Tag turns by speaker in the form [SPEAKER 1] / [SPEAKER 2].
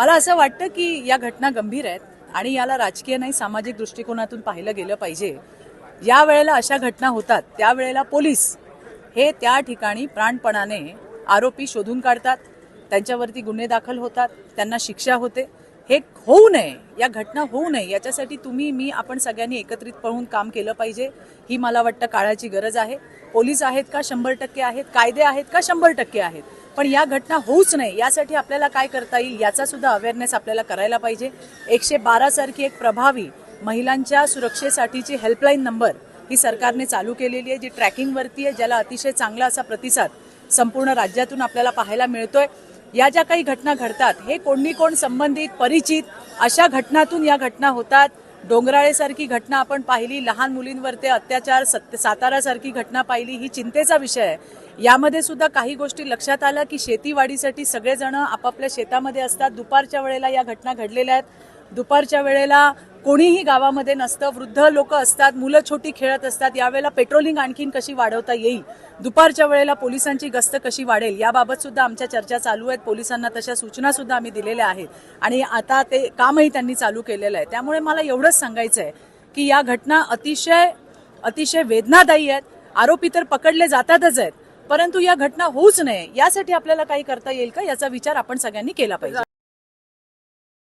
[SPEAKER 1] मला असं वाटतं की या घटना गंभीर आहेत आणि याला राजकीय नाही सामाजिक दृष्टिकोनातून पाहिलं गेलं पाहिजे. या वेळेला अशा घटना होतात त्यावेळेला पोलीस हे त्या ठिकाणी प्राणपणाने आरोपी शोधून काढतात त्यांच्यावरती गुन्हे दाखल होतात त्यांना शिक्षा होते. हे होऊ नये या घटना होऊ नये याच्यासाठी तुम्ही मी आपण सगळ्यांनी एकत्रित पळून काम केलं पाहिजे ही मला वाटतं काळाची गरज आहे. पोलीस आहेत का? शंभर टक्के आहेत. कायदे आहेत का? शंभर टक्के आहेत. पण या घटना होऊच नये यासाठी आपल्याला काय करता येईल? याचा सुद्धा अवेअरनेस आपल्याला करायला पाहिजे. एकशे बारा सारखी एक प्रभावी महिलांच्या सुरक्षेसाठीची हेल्पलाईन नंबर ही सरकारने चालू केलेली आहे जी ट्रॅकिंगवरती आहे ज्याला अतिशय चांगला असा प्रतिसाद संपूर्ण राज्यातून आपल्याला पाहायला मिळतोय. या ज्या काही घटना घडतात हे कोणी कोण संबंधित परिचित अशा घटनातून या घटना होतात. डोंगराळेसारखी घटना आपण पाहिली लहान मुलींवरती अत्याचार सत्य सातारासारखी घटना पाहिली ही चिंतेचा विषय आहे. यामध्ये सुद्धा काही गोष्टी लक्षात आल्या की शेतीवाडीसाठी सगळेजण आपापल्या शेतामध्ये असतात. दुपारच्या वेळेला या घटना घडलेल्या आहेत. दुपारच्या वेळेला कोणीही गावामध्ये नसतं वृद्ध लोक असतात मुलं छोटी खेळत असतात यावेळेला पेट्रोलिंग आणखीन कशी वाढवता येईल? दुपारच्या वेळेला पोलिसांची गस्त कशी वाढेल? याबाबत सुद्धा आमच्या चर्चा चालू आहेत. पोलिसांना तशा सूचना सुद्धा आम्ही दिलेल्या आहेत. आणि आता ते कामही त्यांनी चालू केलेलं आहे. त्यामुळे मला एवढंच सांगायचं आहे की या घटना अतिशय अतिशय वेदनादायी आहेत. आरोपी तर पकडले जातातच आहेत. परंतु या घटना होऊच नये. यासाठी आपल्याला काही करता येईल का? याचा विचार आपण सगळ्यांनी केला पाहिजे.